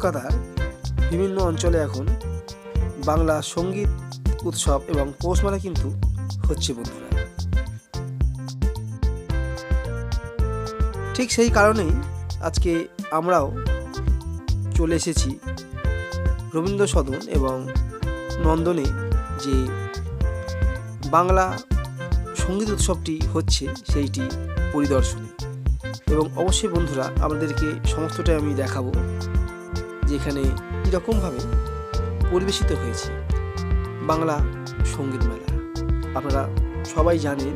কলকাতার বিভিন্ন অঞ্চলে এখন বাংলা সংগীত উৎসব এবং পৌষমেলা কিন্তু হচ্ছে বন্ধুরা। ঠিক সেই কারণেই আজকে আমরাও চলে এসেছি রবীন্দ্র সদন এবং নন্দনে যে বাংলা সংগীত উৎসবটি হচ্ছে সেইটি পরিদর্শনে। এবং অবশ্যই বন্ধুরা, আমাদেরকে সমস্তটাই আমি দেখাবো। যে এখানে কীরকমভাবে পরিবেশিত হয়েছে বাংলা সংগীত মেলা। আপনারা সবাই জানেন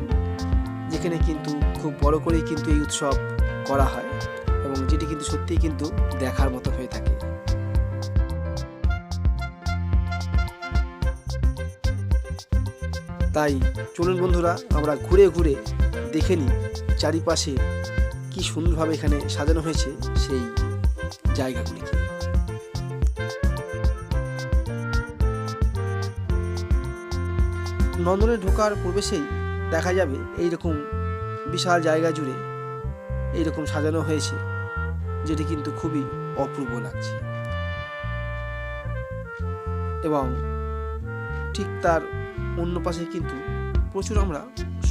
যেখানে কিন্তু খুব বড় করেই কিন্তু এই উৎসব করা হয় এবং যেটি কিন্তু সত্যিই কিন্তু দেখার মতো হয়ে থাকে। তাই চলুন বন্ধুরা, আমরা ঘুরে ঘুরে দেখে নিই চারিপাশে কি সুন্দরভাবে এখানে সাজানো হয়েছে সেই জায়গাগুলিকে। নন্দনে ঢোকার প্রবেশেই দেখা যাবে এই রকম বিশাল জায়গা জুড়ে এইরকম সাজানো হয়েছে, যেটি কিন্তু খুবই অপূর্ব লাগছে। এবং ঠিক তার অন্য পাশে কিন্তু প্রচুর আমরা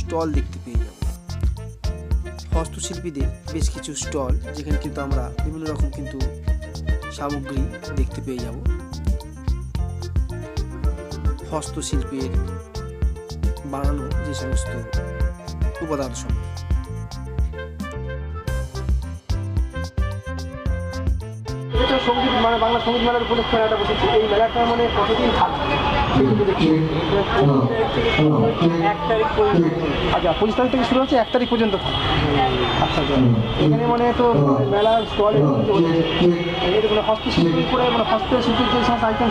স্টল দেখতে পেয়ে যাব। হস্তশিল্পীদের বেশ কিছু স্টল, যেখানে কিন্তু আমরা বিভিন্ন রকম কিন্তু সামগ্রী দেখতে পেয়ে যাব। হস্তশিল্পের বানানো যে সমস্ত উপাদান সব এটা সংগীত মানে বাংলা সংগীত মেলার উপলক্ষে এই মেলাটা মানে কতদিন থাকবে? এক তারিখ পর্যন্ত। আচ্ছা পঁচিশ তারিখ থেকে শুরু এক তারিখ পর্যন্ত আচ্ছা আচ্ছা। এখানে মানে তো মেলার স্টল করে মানে হস্তশিল্পীর যে সমস্ত আইটেম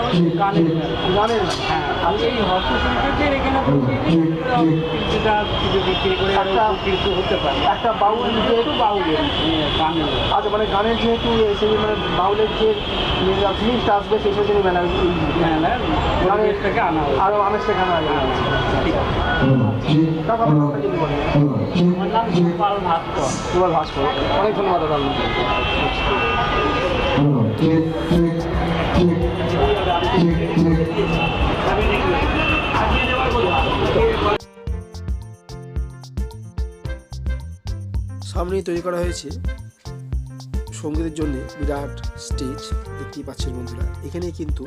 হচ্ছে গানের মেলা। গানের হ্যাঁ আর এই এখানে কিছুটা কিছু বিক্রি করে একটা- কিছু হতে পারে। একটা বাউল যে একটু বাউলের গানের আচ্ছা মানে গানের যেহেতু সেই মানে বাউলের যে জিনিসটা আসবে সেই মেলা মেলার পরিবেশটাকে আনা হয় আরও শেখানো হয় সামনেই তৈরি করা হয়েছে সঙ্গীতের জন্য বিরাট স্টেজ, দেখতেই পাচ্ছেন বন্ধুরা। এখানে কিন্তু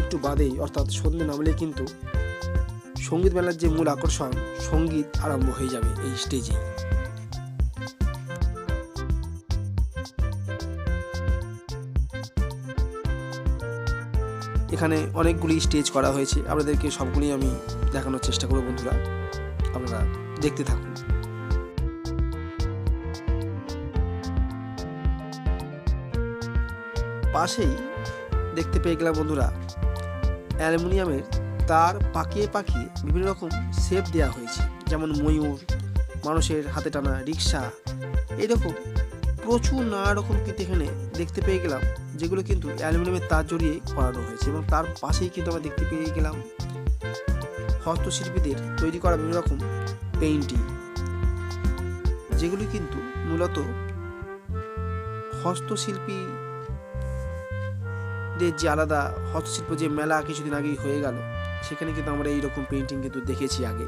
একটু বাদেই, অর্থাৎ সন্ধ্যে নামলে কিন্তু সংগীত মেলার যে মূল আকর্ষণ, সংগীত আরম্ভ হয়ে যাবে এই স্টেজে এখানে অনেকগুলি স্টেজ করা হয়েছে। আপনাদেরকে সবগুলি আমি দেখানোর চেষ্টা করব বন্ধুরা। আপনারা দেখতে থাকুন। পাশেই দেখতে পেয়ে গেলাম বন্ধুরা, অ্যালুমিনিয়ামের তার পাকিয়ে পাকিয়ে বিভিন্ন রকম শেপ দেওয়া হয়েছে। যেমন ময়ূর, মানুষের হাতে টানা রিক্সা এরকম প্রচুর নানা রকম কিন্তু এখানে দেখতে পেয়ে গেলাম, যেগুলো কিন্তু অ্যালুমিনিয়ামের তার জড়িয়ে করানো হয়েছে এবং তার পাশেই কিন্তু আমরা দেখতে পেয়ে গেলাম হস্তশিল্পীদের তৈরি করা বিভিন্ন রকম পেইন্টিং যেগুলি কিন্তু মূলত হস্তশিল্পীদের যে আলাদা হস্তশিল্প যে মেলা কিছুদিন আগেই হয়ে গেল সেখানে কিন্তু আমরা এইরকম পেন্টিং কিন্তু দেখেছি আগে।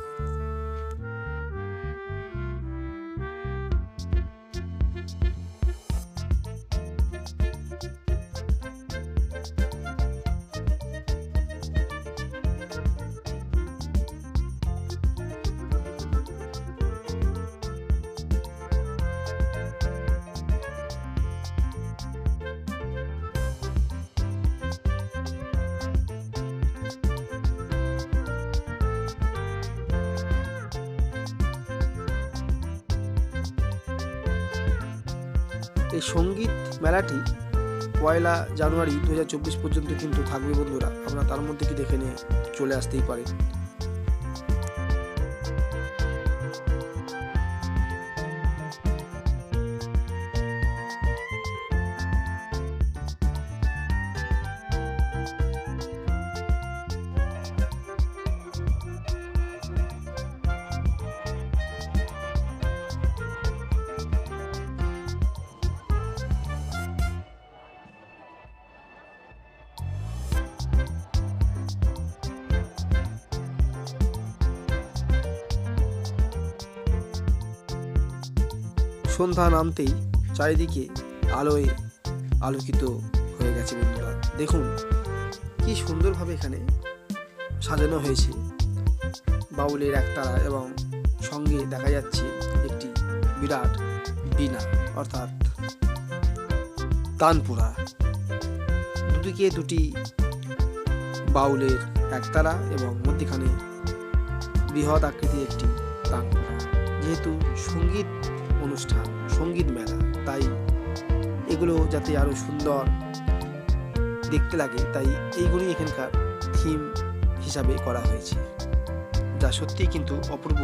এই সংগীত মেলাটি পয়লা জানুয়ারি দু হাজার চব্বিশ পর্যন্ত কিন্তু থাকবে বন্ধুরা। আমরা তার মধ্যে কি দেখে নিয়ে চলে আসতেই পারেন সন্ধ্যা নামতেই চারিদিকে আলোয় আলোকিত হয়ে গেছে বন্ধুরা। দেখুন, কি সুন্দরভাবে এখানে সাজানো হয়েছে। বাউলের একতারা এবং সঙ্গে দেখা যাচ্ছে একটি বিরাট বিনা অর্থাৎ তানপুরা দুদিকে দুটি বাউলের একতারা এবং মধ্যখানে বৃহৎ আকৃতির একটি তানপুরা যেহেতু সংগীত অনুষ্ঠান, সংগীত মেলা। তাই এগুলো যাতে আরও সুন্দর দেখতে লাগে, তাই এইগুলি এখানকার থিম হিসাবে করা হয়েছে। যা সত্যিই কিন্তু অপূর্ব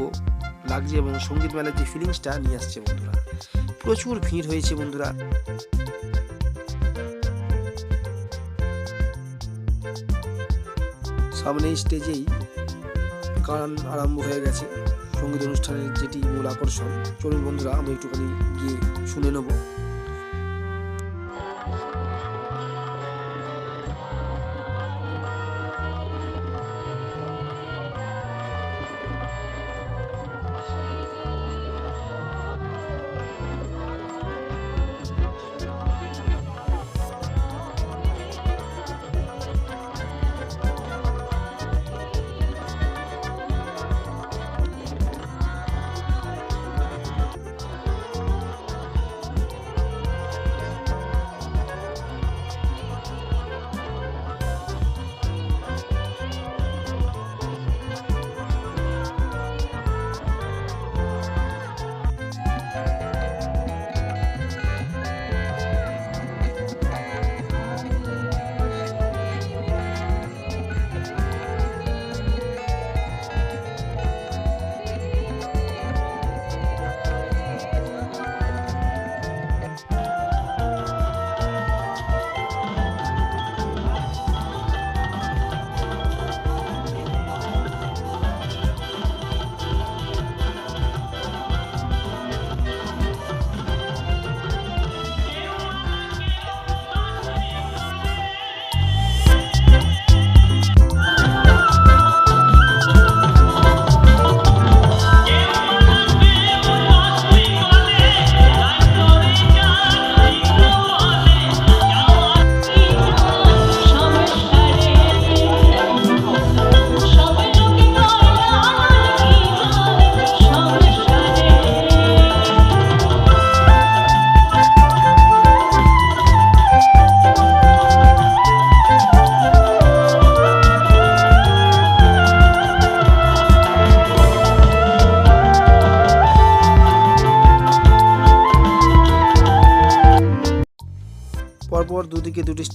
লাগছে এবং সংগীত মেলার যে ফিলিংসটা নিয়ে আসছে বন্ধুরা, প্রচুর ভিড় হয়েছে বন্ধুরা। সামনে স্টেজেই গান আরম্ভ হয়ে গেছে। সংগীত অনুষ্ঠানের যেটি মূল আকর্ষণ চলুন বন্ধুরা আমরা একটুখানি গিয়ে শুনে নেব।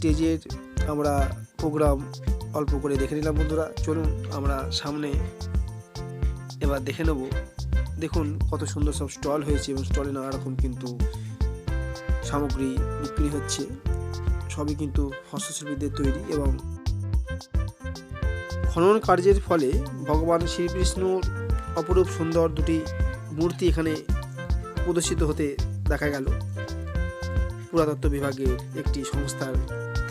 স্টেজের আমরা প্রোগ্রাম অল্প করে দেখে নিলাম বন্ধুরা। চলুন আমরা সামনে এবার দেখে নেব। দেখুন কত সুন্দর সব স্টল হয়েছে এবং স্টলে নানা রকম কিন্তু সামগ্রী বিক্রি হচ্ছে। সবই কিন্তু হস্তশিল্পীদের তৈরি এবং খনন কার্যের ফলে ভগবান শ্রীকৃষ্ণর অপরূপ সুন্দর দুটি মূর্তি এখানে প্রদর্শিত হতে দেখা গেল। পুরাতত্ত্ব বিভাগের একটি সংস্থার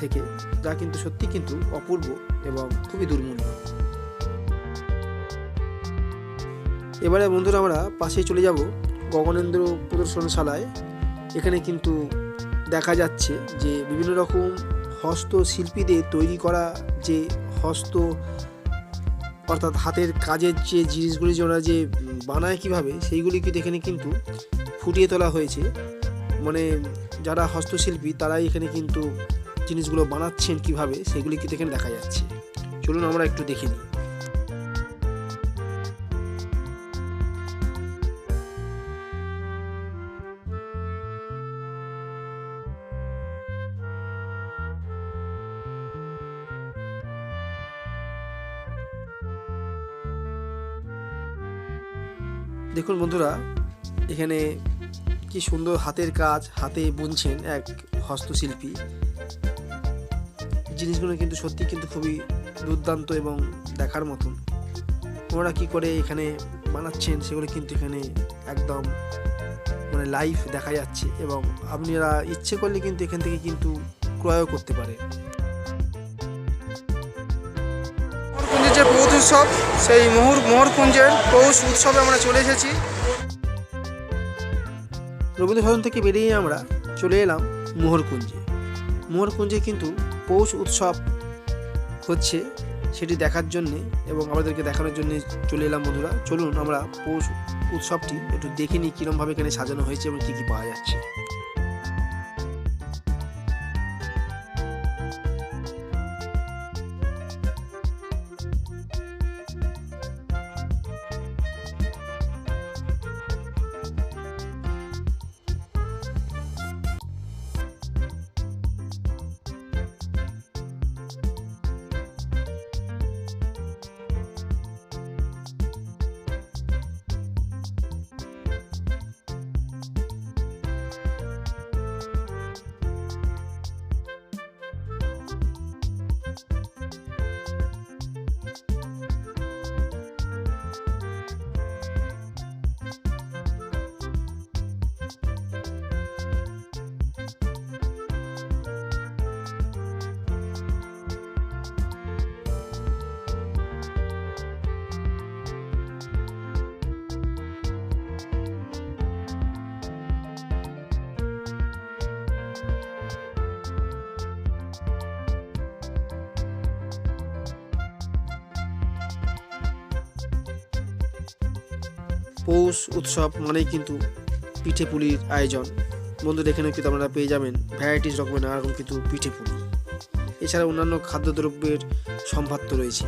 থেকে, যা কিন্তু সত্যি কিন্তু অপূর্ব এবং খুবই দুর্মূল্য। এবারে বন্ধুরা আমরা পাশেই চলে যাব গগনেন্দ্র প্রদর্শনশালায়। এখানে কিন্তু দেখা যাচ্ছে যে বিভিন্ন রকম হস্তশিল্পীদের তৈরি করা যে হস্ত, অর্থাৎ হাতের কাজের যে জিনিসগুলি যে ওরা যে বানায় কীভাবে, সেইগুলি কিন্তু এখানে কিন্তু ফুটিয়ে তোলা হয়েছে। মানে যারা হস্তশিল্পী, তারাই এখানে কিন্তু জিনিসগুলো বানাচ্ছেন কীভাবে, সেগুলি কিন্তু এখানে দেখা যাচ্ছে। চলুন আমরা একটু দেখে নিই। দেখুন বন্ধুরা, এখানে কি সুন্দর হাতের কাজ, হাতে বুনছেন এক হস্তশিল্পী। জিনিসগুলো কিন্তু সত্যি কিন্তু খুবই দুর্দান্ত এবং দেখার মতন। ওনারা কি করে এখানে বানাচ্ছেন সেগুলো কিন্তু এখানে একদম মানে লাইভ দেখা যাচ্ছে এবং আপনারা ইচ্ছে করলে কিন্তু এখান থেকে কিন্তু ক্রয়ও করতে পারে। যে পৌষ উৎসব, সেই মোহর মোহরকুঞ্জের পৌষ উৎসবে আমরা চলে এসেছি। রবীন্দ্র সদন থেকে বেরিয়ে আমরা চলে এলাম মোহরকুঞ্জে। মোহরকুঞ্জে কিন্তু পৌষ উৎসব হচ্ছে সেটি দেখার জন্যে এবং আমাদেরকে দেখানোর জন্যে চলে এলাম বন্ধুরা। চলুন আমরা পৌষ উৎসবটি একটু দেখে নিই কীরমভাবে এখানে সাজানো হয়েছে এবং কী কী পাওয়া যাচ্ছে। পৌষ উৎসব মানেই কিন্তু পিঠে পুলির আয়োজন। বন্ধুদের এখানে কিন্তু আপনারা পেয়ে যাবেন ভ্যারাইটিস রকমের নানা রকম কিন্তু পিঠে পুলি। এছাড়া অন্যান্য খাদ্যদ্রব্যের সম্ভার তো রয়েছে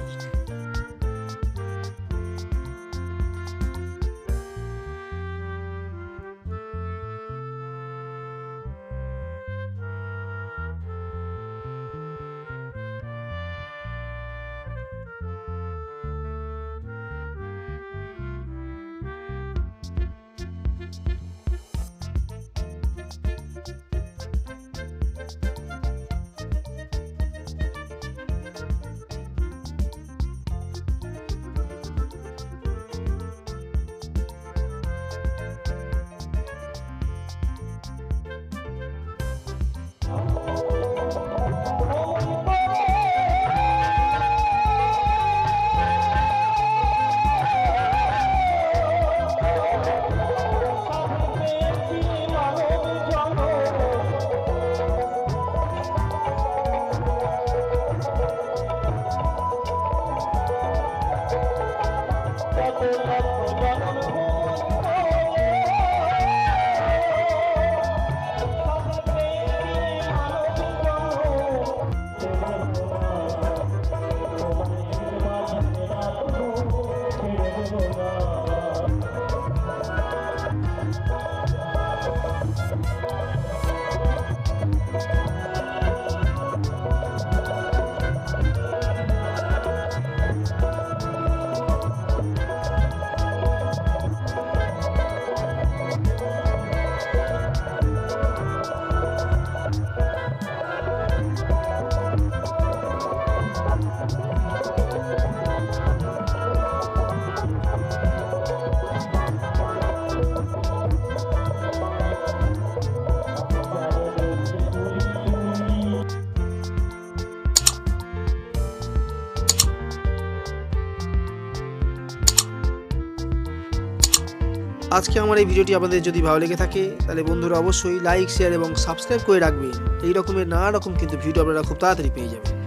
আজকে আমার এই ভিডিওটি আপনাদের যদি ভালো লেগে থাকে, তাহলে বন্ধুরা অবশ্যই লাইক শেয়ার এবং সাবস্ক্রাইব করে রাখবেন। এই রকমের নানা রকম কিন্তু ভিডিও আপনারা খুব তাড়াতাড়ি পেয়ে যাবেন।